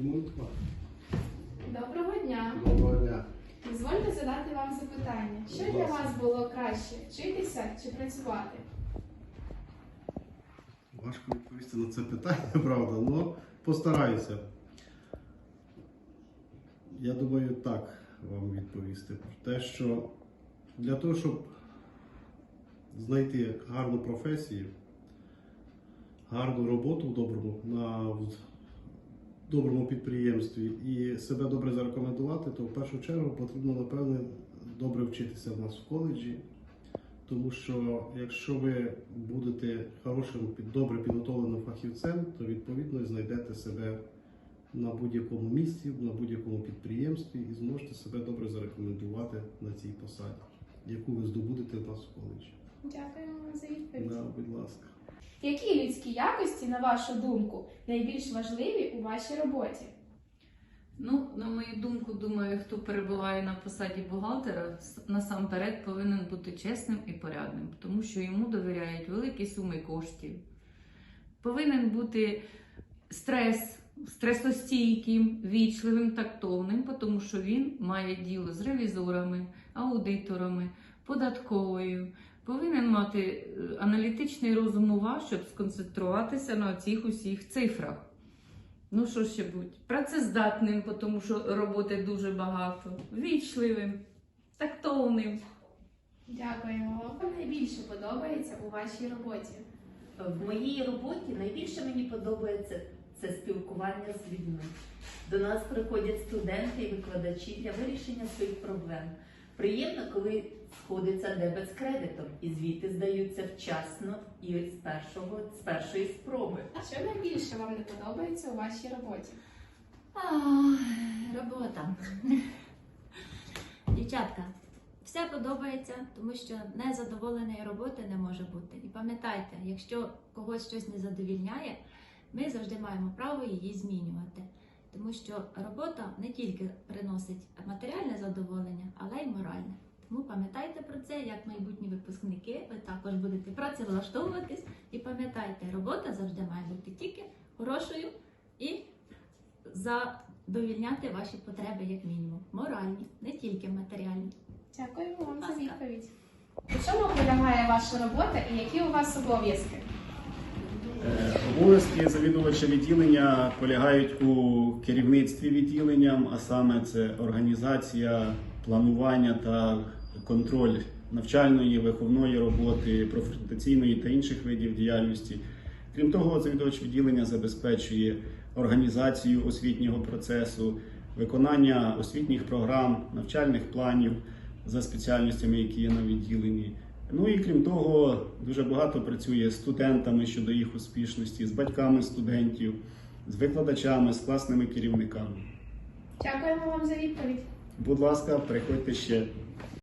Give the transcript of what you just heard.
Доброго дня! Доброго дня. Дозвольте задати вам запитання. Що для вас було краще вчитися чи працювати? Важко відповісти на це питання, правда, але постараюся. Я думаю, так вам відповісти. Про те, що для того, щоб знайти гарну професію, гарну роботу в доброму, на доброму підприємстві і себе добре зарекомендувати, то в першу чергу потрібно, напевне, добре вчитися в нас в коледжі. Тому що якщо ви будете хорошим, добре підготовленим фахівцем, то відповідно знайдете себе на будь-якому місці, на будь-якому підприємстві і зможете себе добре зарекомендувати на цій посаді, яку ви здобудете в нас в коледжі. Дякуємо вам за відповідь. Да, будь ласка. Які людські якості, на вашу думку, найбільш важливі у вашій роботі? Ну, на мою думку, думаю, хто перебуває на посаді бухгалтера, насамперед повинен бути чесним і порядним, тому що йому довіряють великі суми коштів. Повинен бути стрес, стресостійким, вічливим, тактовним, тому що він має діло з ревізорами, аудиторами, податковою. Повинен мати е, аналітичний розум ува, щоб сконцентруватися на цих усіх цифрах. Ну, що ще будь? Працездатним, тому що роботи дуже багато, вічливим, тактовним. Дякуємо вам. Найбільше подобається у вашій роботі? В моїй роботі найбільше мені подобається це спілкування з людьми. До нас приходять студенти і викладачі для вирішення своїх проблем. Приємно, коли сходиться дебет з кредитом, і звіти здаються вчасно і з першого з першої спроби. А що найбільше вам не подобається у вашій роботі? А, робота. Дівчатка, все подобається, тому що незадоволеної роботи не може бути. І пам'ятайте, якщо когось щось не задовільняє, ми завжди маємо право її змінювати. Тому що робота не тільки приносить матеріальне задоволення, але й моральне. Тому пам'ятайте про це, як майбутні випускники, ви також будете працевлаштовуватись. І пам'ятайте, робота завжди має бути тільки хорошою і задовільняти ваші потреби як мінімум. Моральні, не тільки матеріальні. Дякуємо вам за відповідь. У чому полягає ваша робота і які у вас обов'язки? Е, Обов'язки завідувача відділення полягають у керівництві відділенням, а саме це організація, планування та контроль навчальної, виховної роботи, профорієнтаційної та інших видів діяльності. Крім того, завідувач відділення забезпечує організацію освітнього процесу, виконання освітніх програм, навчальних планів за спеціальностями, які є на відділенні. Ну і крім того, дуже багато працює з студентами щодо їх успішності, з батьками студентів, з викладачами, з класними керівниками. Дякуємо вам за відповідь. Будь ласка, приходьте ще.